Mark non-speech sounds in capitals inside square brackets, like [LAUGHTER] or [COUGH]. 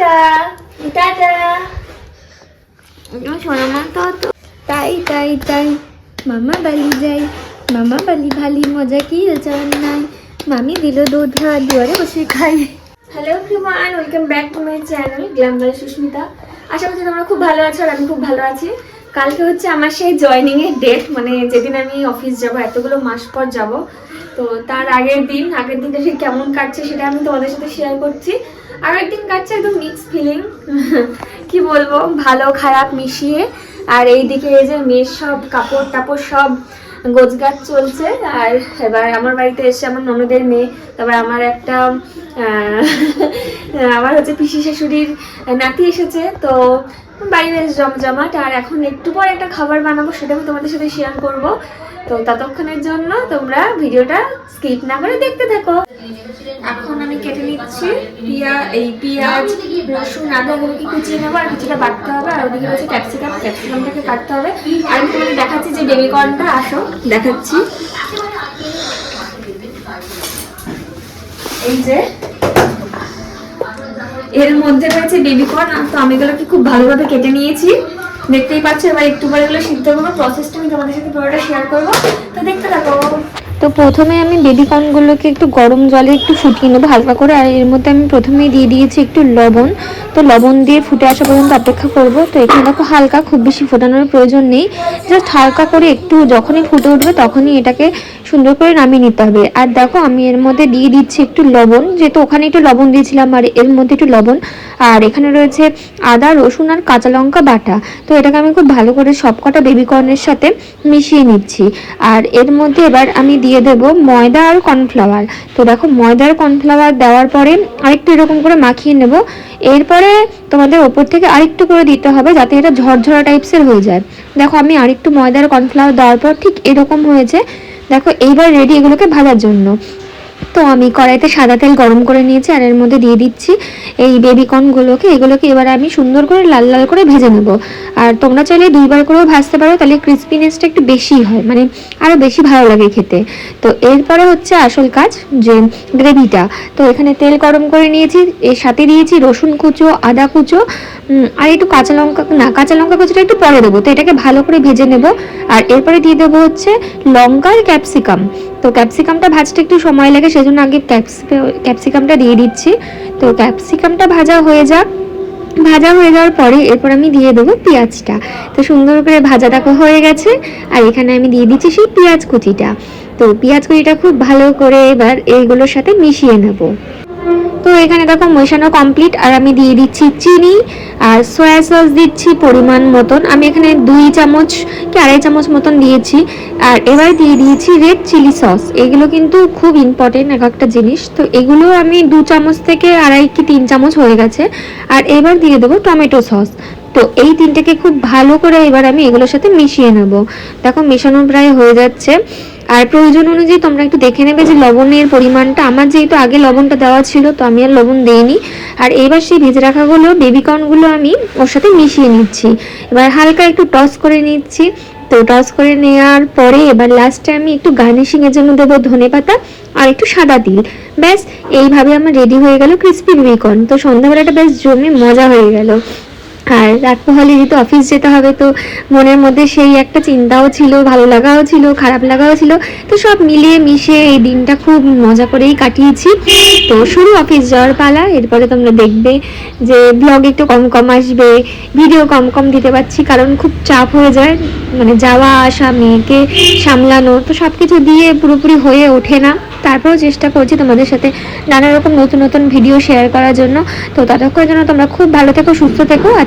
Tata tata সোনামা তো তাই তাই তাই মামা বালি যাই মামা বালি ভালি মজা কি নাই মামি দিল দুধ ভাত বসে খাই hello everyone welcome back to channel glamour Sushmita আশা করছি তোমরা খুব ভালো আছো আর আমি খুব ভালো আছি। কালকে হচ্ছে আমার সেই জয়নিং এর ডেট মানে যেদিন আমি অফিস যাব, এতগুলো মাস পর যাব। তো তার আগের দিন, আগের দিনটা সে কেমন কাটছে সেটা আমি তোমাদের সাথে শেয়ার করছি। আর একদিন কাটছে একদম মিক্স ফিলিং [LAUGHS] কি বলব, ভালো খারাপ মিশিয়ে। আর এইদিকে এই যে মেয়ের সব কাপড় টাপড় সব গোছগাছ চলছে। আর এবার আমার বাড়িতে এসে আমার ননদের মেয়ে, তারপর আমার একটা [LAUGHS] আমার হচ্ছে পিসি শাশুড়ির নাতি এসেছে। তো বাড়ি বেশ জমজমাট, আর এখন একটু পর একটা খাবার বানাবো সেটা আমি তোমাদের সাথে শেয়ার করব। তো ততক্ষণের জন্য তোমরা ভিডিওটা স্কিপ না করে দেখতে থাকো। এখন আমি কেটে নিচ্ছি পিয়া, এই পেঁয়াজ, রসুন, আদা এগুলোকে কুচিয়ে নেব, আর কিছুটা বাটতে হবে, আর ওদিকে রয়েছে ক্যাপসিকাম ক্যাপসিকামটাকে কাটতে হবে। আর আমি তোমাদের দেখাচ্ছি যে বেবি কর্নটা আসো, দেখাচ্ছি। এই যে এর মধ্যে রয়েছে বেবি কর্ন তো আমি এগুলোকে খুব ভালোভাবে কেটে নিয়েছি। দেখতেই পাচ্ছি, এবার একটু পরে এগুলো সিদ্ধ করব প্রসেসটা আমি তোমাদের সাথে পুরোটা শেয়ার করব। তো দেখতে থাকো। তো প্রথমে আমি বেবি কর্নগুলোকে একটু গরম জলে একটু ফুটিয়ে নেব, হালকা করে। আর এর মধ্যে আমি প্রথমেই দিয়ে দিয়েছি একটু লবণ। তো লবণ দিয়ে ফুটে আসা পর্যন্ত অপেক্ষা করব। তো এখানে দেখো হালকা, খুব বেশি ফোটানোর প্রয়োজন নেই। জাস্ট হালকা করে একটু যখনই ফুটে উঠবে তখনই এটাকে সুন্দর করে নামিয়ে নিতে হবে। আর দেখো আমি এর মধ্যে দিয়ে দিচ্ছি একটু লবণ। যেহেতু ওখানে একটু লবণ দিয়েছিলাম, আর এর মধ্যে একটু লবণ। আর এখানে রয়েছে আদা, রসুন আর কাঁচা লঙ্কা বাটা। তো এটাকে আমি খুব ভালো করে সবকটা বেবি কর্নের সাথে মিশিয়ে নিচ্ছি। আর এর মধ্যে এবার আমি দিয়ে দেব ময়দা আর কর্নফ্লাওয়ার। তো দেখো, ময়দা আর কর্নফ্লাওয়ার দেওয়ার পরে আরেকটু এরকম করে মাখিয়ে নেব। এরপরে তোমাদের ওপর থেকে আরেকটু করে দিতে হবে যাতে এটা ঝরঝরা টাইপসের হয়ে যায়। দেখো, আমি আরেকটু ময়দা আর কর্নফ্লাওয়ার দেওয়ার পর ঠিক এরকম হয়েছে। দেখো, এইবার রেডি এগুলোকে ভাজার জন্য। তো আমি কড়াইতে সাদা তেল গরম করে নিয়েছি আর এর মধ্যে দিয়ে দিচ্ছি এই বেবি কর্নগুলোকে এগুলোকে এবার আমি সুন্দর করে লাল লাল করে ভেজে নেব। আর তোমরা চাইলে দুইবার করেও ভাজতে পারো, তাহলে ক্রিস্পিনেসটা একটু বেশি হয় মানে আরও বেশি ভালো লাগে খেতে। তো এরপরে হচ্ছে আসল কাজ যে গ্রেভিটা। তো এখানে তেল গরম করে নিয়েছি, এর সাথে দিয়েছি রসুন কুচো, আদা কুচো আর একটু কাঁচা লঙ্কা, না, কাঁচা লঙ্কা কুচোটা একটু পরে দেবো। তো এটাকে ভালো করে ভেজে নেব। আর এরপরে দিয়ে দেবো হচ্ছে লঙ্কা আর ক্যাপসিকাম তো ক্যাপসিকামটা ভাজতে একটু সময় লাগে, সেজন্য আগে ক্যাপসিকামটা দিয়ে দিচ্ছি। তো ক্যাপসিকামটা ভাজা হয়ে যাক। ভাজা হয়ে যাওয়ার পরে এরপর আমি দিয়ে দেবো পেঁয়াজটা। তো সুন্দর করে ভাজা দেখো হয়ে গেছে। আর এখানে আমি দিয়ে দিচ্ছি সেই পেঁয়াজ কুচিটা। তো পেঁয়াজ কুচিটা খুব ভালো করে এবার এইগুলোর সাথে মিশিয়ে নেব। তো এখানে দেখো মেশানো কমপ্লিট আর আমি দিয়ে দিচ্ছি চিনি আর সয়া সস দিচ্ছি পরিমাণ মতন। আমি এখানে দুই চামচ কি আড়াই চামচ মতন দিয়েছি। আর এবার দিয়ে দিয়েছি রেড চিলি সস এগুলো কিন্তু খুব ইম্পর্টেন্ট এক একটা জিনিস। তো এগুলো আমি দু চামচ থেকে আড়াই কি তিন চামচ হয়ে গেছে। আর এবার দিয়ে দেবো টমেটো সস তো এই তিনটাকে খুব ভালো করে এবার আমি এগুলোর সাথে মিশিয়ে নেব। দেখো মেশানো প্রায় হয়ে যাচ্ছে। আর প্রয়োজন অনুযায়ী তোমরা একটু দেখে নেবে যে লবণের পরিমাণটা। আমার যেহেতু আগে লবণটা দেওয়া ছিল, তো আমি আর লবণ দিইনি। আর এবার সেই ভেজে রাখাগুলো বেবি কর্নগুলো আমি ওর সাথে মিশিয়ে নিচ্ছি। এবার হালকা একটু টস করে নিচ্ছি। তো টস করে নেওয়ার পরে এবার লাস্টে আমি একটু গার্নিশিংয়ের জন্য দেবো ধনে পাতা আর একটু সাদা তিল। ব্যাস, এইভাবে আমার রেডি হয়ে গেল ক্রিস্পি বেবিকর্ন। তো সন্ধ্যাবেলাটা বেশ জমে মজা হয়ে গেল। আর রাত পোহালে যেহেতু অফিস যেতে হবে, তো মনের মধ্যে সেই একটা চিন্তাও ছিল, ভালো লাগাও ছিল, খারাপ লাগাও ছিল। তো সব মিলিয়ে মিশিয়ে এই দিনটা খুব মজা করেই কাটিয়েছি। তো শুরু অফিস যাওয়ার পালা, এরপরে তোমরা দেখবে যে ব্লগ একটু কম কম আসবে ভিডিও কম কম দিতে পারছি, কারণ খুব চাপ হয়ে যায়। মানে যাওয়া আসা, মেয়েকে সামলানো, তো সব কিছু দিয়ে পুরোপুরি হয়ে ওঠে না। তারপরেও চেষ্টা করছি তোমাদের সাথে নানা রকম নতুন নতুন ভিডিও শেয়ার করার জন্য। তো ততক্ষণের জন্য তোমরা খুব ভালো থেকো, সুস্থ থেকো আর